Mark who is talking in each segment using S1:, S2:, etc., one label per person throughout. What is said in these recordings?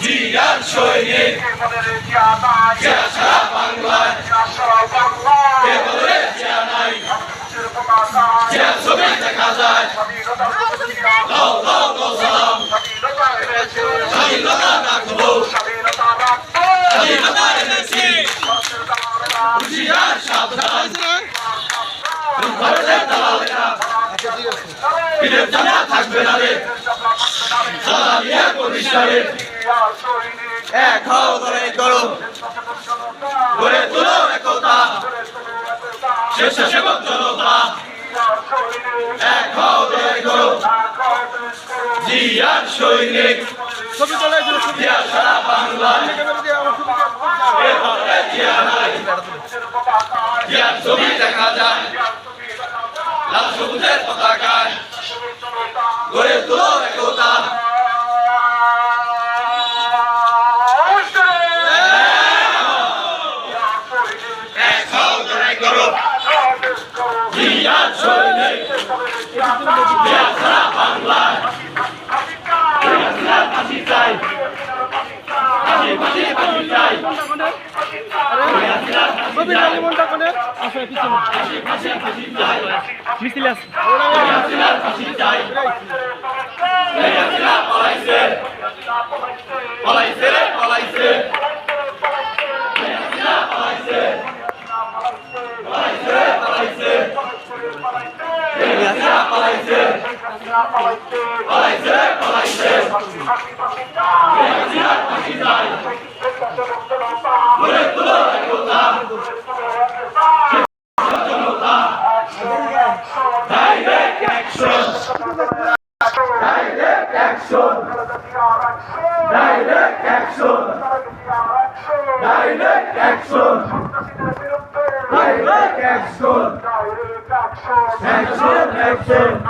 S1: জিয়ার সৈনিক। বাংলায় ছবি দেখা যায় থাকবে না রে। প্রতিষ্ঠানে
S2: জিয়ার সৈনিক
S1: এক হও লড়াই করো গড়ে তুলো একতা। শেষে সেবক জনতা এক হও লড়াই করো জিয়ার সৈনিক। জিয়া সারা এভাবে জিয়া নাই। জিয়ার ছবি দেখা যায়। লাল সবুজের পতাকায়। গড়ে তুলো একতা।
S3: মিছিল আছে
S1: পলাইছে পলাইছে এই হাসিনা পলাইছে পলাইছে রে পলাইছে এই হাসিনা পলাইছে পলাইছে রে পলাইছে এই হাসিনার ফাঁসি চাই গড়ে তুলো একতা জনতা direct action direct action direct action direct action direct action action action direct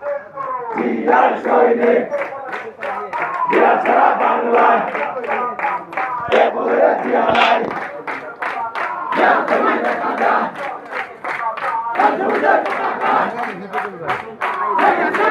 S1: জিয়ার সৈনিক জিয়া ছাড়া বাংলায় জিয়া নাই? দেখা যায়।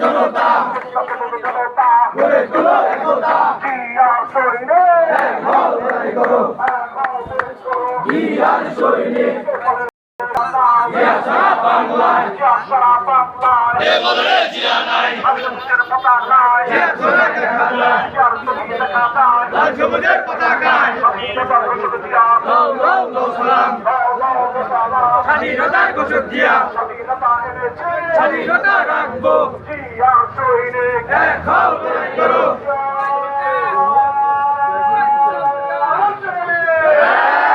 S2: জনতা
S1: গড়ে তুলো একতা
S2: জিয়ার সৈনিক
S1: এক লড়াই করো জিয়ার সৈনিক জিয়া সারা বাংলায়।
S2: সারা বাংলায়।
S1: এ বলে জিয়া নাই।
S2: আলিমের পতাকায়।
S1: জিয়া
S2: জিয়ার দেখা যায়।
S1: লাল সবুজের
S2: জিয়া
S1: স্বাধীনতার ঘোষক দিয়া
S2: স্বাধীনতা
S1: রাখব। এক হও করো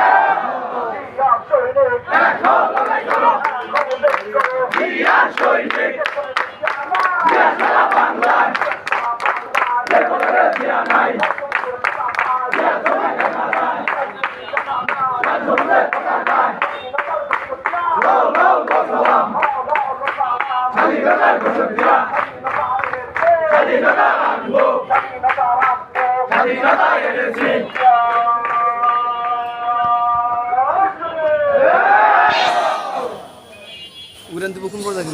S2: জিয়ার সৈনিক
S1: এক হও লড়াই করো জিয়ার সৈনিক জিয়া সারা বাংলায় এ বলে রে জিয়া নাই জিয়া ধরে দেখা যায় লাল সবুজের পতাকায় লও লও লও সালাম স্বাধীনতার ঘোষক জিয়া স্বাধীনতা এনেছি
S3: উড়ান দিব কোন পর্যন্ত